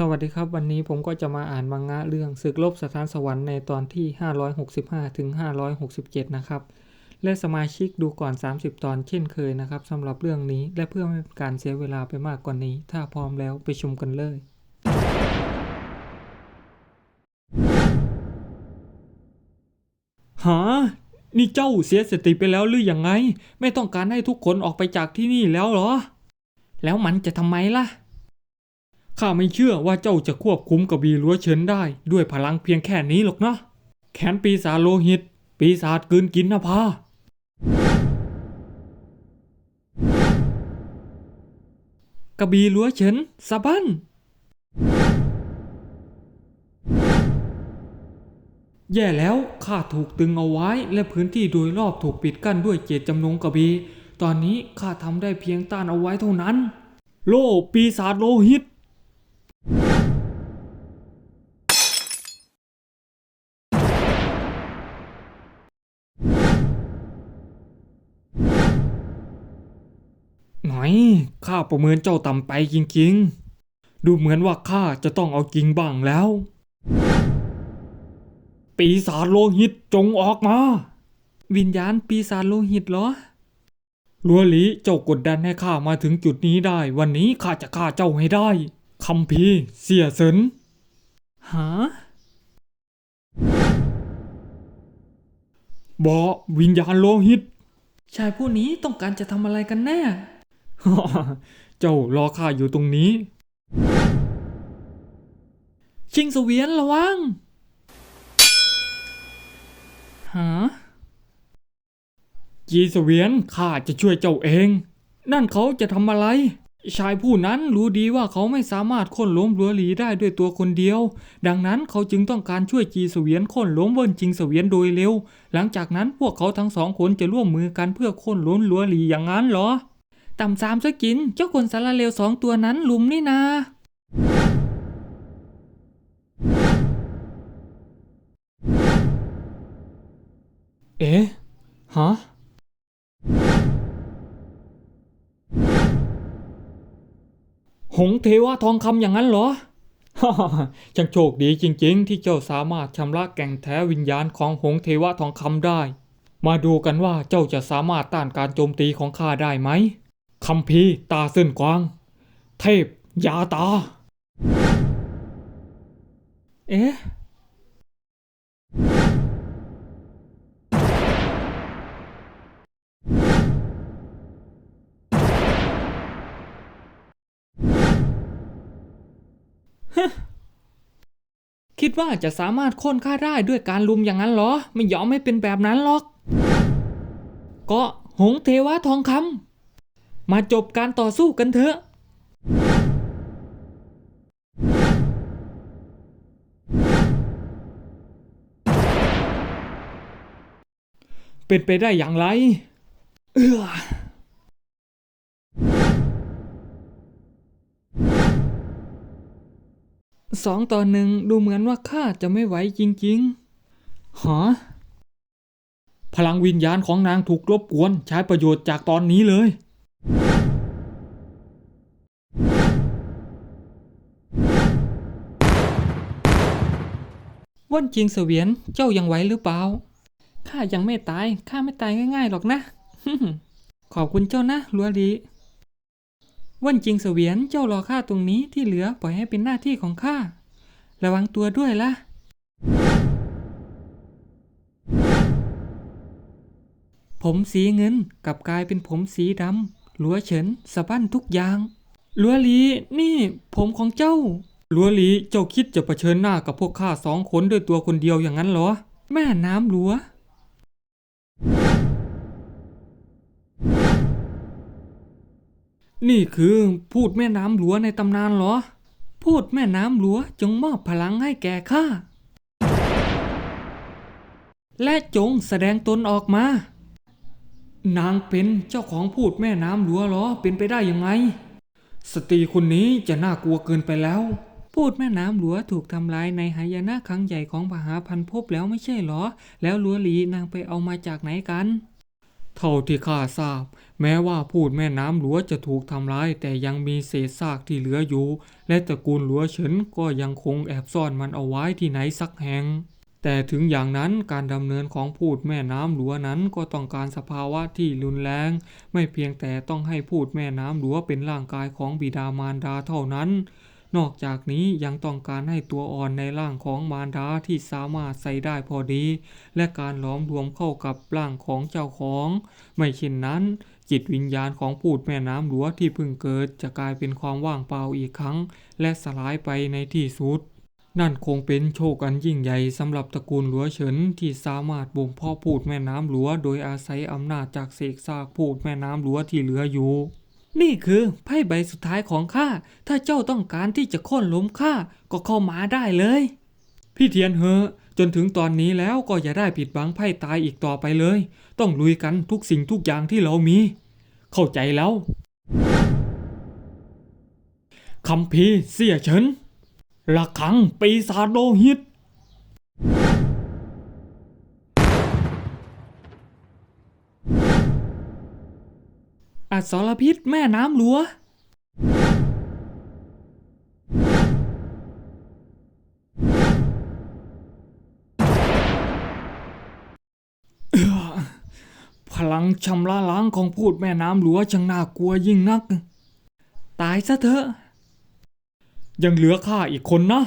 สวัสดีครับวันนี้ผมก็จะมาอ่านมังงะเรื่องศึกลบสถานสวรรค์ในตอนที่ 565 ถึง 567 นะครับ และสมาชิกดูก่อน 30 ตอนเช่นเคยนะครับสำหรับเรื่องนี้และเพื่อไม่เป็นการเสียเวลาไปมากกว่านี้ ถ้าพร้อมแล้วไปชมกันเลย หา นี่เจ้าเสียสติไปแล้วหรืออยังไง ไม่ต้องการให้ทุกคนออกไปจากที่นี่แล้วเหรอ แล้วมันจะทำไมล่ะ ข้าไม่เชื่อว่าเจ้าจะควบคุมกระบี่รั้วเฉินได้ ด้วยพลังเพียงแค่นี้หรอกนะ แขนปีศาจโลหิต ปีศาจกืนกินนภากระบี่รั้วเฉินสะบั้นแย่แล้วข้าถูกตึงเอาไว้และพื้นที่โดยรอบถูกปิดกั้นด้วยเจตจำนงกระบี ตอนนี้ข้าทำได้เพียงต้านเอาไว้เท่านั้น โลปีศาจโลหิต อยข้าประเมินเจ้าต่ำไปจริงๆ ดูเหมือนว่าข้าจะต้องเอาจริงบ้างแล้ว ปีศาจโลหิตจงออกมา วิญญาณปีศาจโลหิตเหรอลัวหลีเจ้ากดดันให้ข้ามาถึงจุดนี้ได้ วันนี้ข้าจะฆ่าเจ้าให้ได้คำพีเสียเสินหาบอวิญญาณโลหิต ชายผู้นี้ต้องการจะทำอะไรกันแน่ เจ้ารอข้าอยู่ตรงนี้ ชิงเสวียนระวังหาจีเสวียนข้าจะช่วยเจ้าเอง นั่นเขาจะทำอะไร ชายผู้นั้นรู้ดีว่าเขาไม่สามารถโค่นล้มลัวหลีได้ด้วยตัวคนเดียว ดังนั้นเขาจึงต้องการช่วยจีเสวียนโค่นล้มเวินจิงเสวียนโดยเร็ว หลังจากนั้นพวกเขาทั้งสองคนจะร่วมมือกันเพื่อโค่นล้มลัวหลีอย่างนั้นเหรอ ต่ำสามสกิน เจ้าคนสารเลวสองตัวนั้นลุมนี่นา เอ๊ะ ฮะ หงเทวะทองคำอย่างนั้นเหรอช่างโชคดีจริงๆ ที่เจ้าสามารถชำระแก่งแท้วิญญาณของหงเทวะทองคำได้ มาดูกันว่าเจ้าจะสามารถต้านการโจมตีของข้าได้ไหม คำพีตาเส้นกวาง เทพยาตา เอ๊ะ คิดว่าจะสามารถโค่นข้าได้ด้วยการลุมอย่างนั้นเหรอ ไม่ยอมไม่เป็นแบบนั้นหรอกก็หงเทวะทองคำ มาจบการต่อสู้กันเถอะเป็นไปได้อย่างไร เอื้อสองต่อหนึ่งดูเหมือนว่าข้าจะไม่ไหวจริงๆ หอ พลังวิญญาณของนางถูกรบกวนใช้ประโยชน์จากตอนนี้เลย ว่นจริงเสวียน เจ้ายังไหวหรือเปล่า ข้ายังไม่ตาย ข้าไม่ตายง่ายๆหรอกนะ ขอบคุณเจ้านะลัวดีว่นจริงเสวียน เจ้ารอข้าตรงนี้ที่เหลือปล่อยให้เป็นหน้าที่ของข้า ระวังตัวด้วยล่ะ ผมสีเงินกลับกลายเป็นผมสีดำ หลัวเฉินสะบั้นทุกอย่างหลัวหลีนี่ ผมของเจ้าหลัวหลีเจ้าคิดจะะเผชิญหน้ากับพวกข้าสองคนด้วยตัวคนเดียวอย่างนั้นเหรอ แม่น้ำหลัวนี่คือพูดแม่น้ำหลวในตำนานเหรอ พูดแม่น้ำหลวจงมอบพลังให้แก่ข้า และจงแสดงตนออกมา นางเป็นเจ้าของพูดแม่น้ำหลวเหรอเป็นไปได้ยังไง สตรีคนนี้จะน่ากลัวเกินไปแล้ว พูดแม่น้ำหลวถูกทำลายในหายนะครั้งใหญ่ของมหาพันภพแล้วไม่ใช่เหรอ แล้วหลัวหลีนางไปเอามาจากไหนกัน เท่าที่ข้าทราบ แม้ว่าพูดแม่น้ำหลัวจะถูกทำร้ายแต่ยังมีเศษซากที่เหลืออยู่ และตระกูลหลัวเฉินก็ยังคงแอบซ่อนมันเอาไว้ที่ไหนสักแห่ง แต่ถึงอย่างนั้นการดำเนินของพูดแม่น้ำหลวนั้นก็ต้องการสภาวะที่รุนแรง ไม่เพียงแต่ต้องให้พูดแม่น้ำหลวเป็นร่างกายของบิดามารดาเท่านั้น นอกจากนี้ยังต้องการให้ตัวอ่อนในร่างของมารดาที่สามารถใส่ได้พอดี และการหลอมรวมเข้ากับร่างของเจ้าของ ไม่เช่นนั้น จิตวิญญาณของพูดแม่น้ำหลวที่เพิ่งเกิดจะกลายเป็นความว่างเปล่าอีกครั้ง และสลายไปในที่สุด นั่นคงเป็นโชคอันยิ่งใหญ่สำหรับตระกูลหลัวเฉินที่สามารถบ่มเพาะพูดแม่น้ำหลัว โดยอาศัยอำนาจจากเสกซากพูดแม่น้ำหลัวที่เหลืออยู่ นี่คือไพ่ใบสุดท้ายของข้า ถ้าเจ้าต้องการที่จะค่นล้มข้าก็เข้ามาได้เลย พี่เทียนเหอะจนถึงตอนนี้แล้วก็อย่าได้ปิดบังไพ่ตายอีกต่อไปเลย ต้องลุยกันทุกสิ่งทุกอย่างที่เรามี เข้าใจแล้วคำพีเสียเฉิน ละคังปีศาจโลหิต อัศรพิษแม่น้ำหลัว พลังชำระล้างของพูดแม่น้ำหลัวช่างน่ากลัวยิ่งนัก ตายซะเถอะ ยังเหลือข้าอีกคนนะ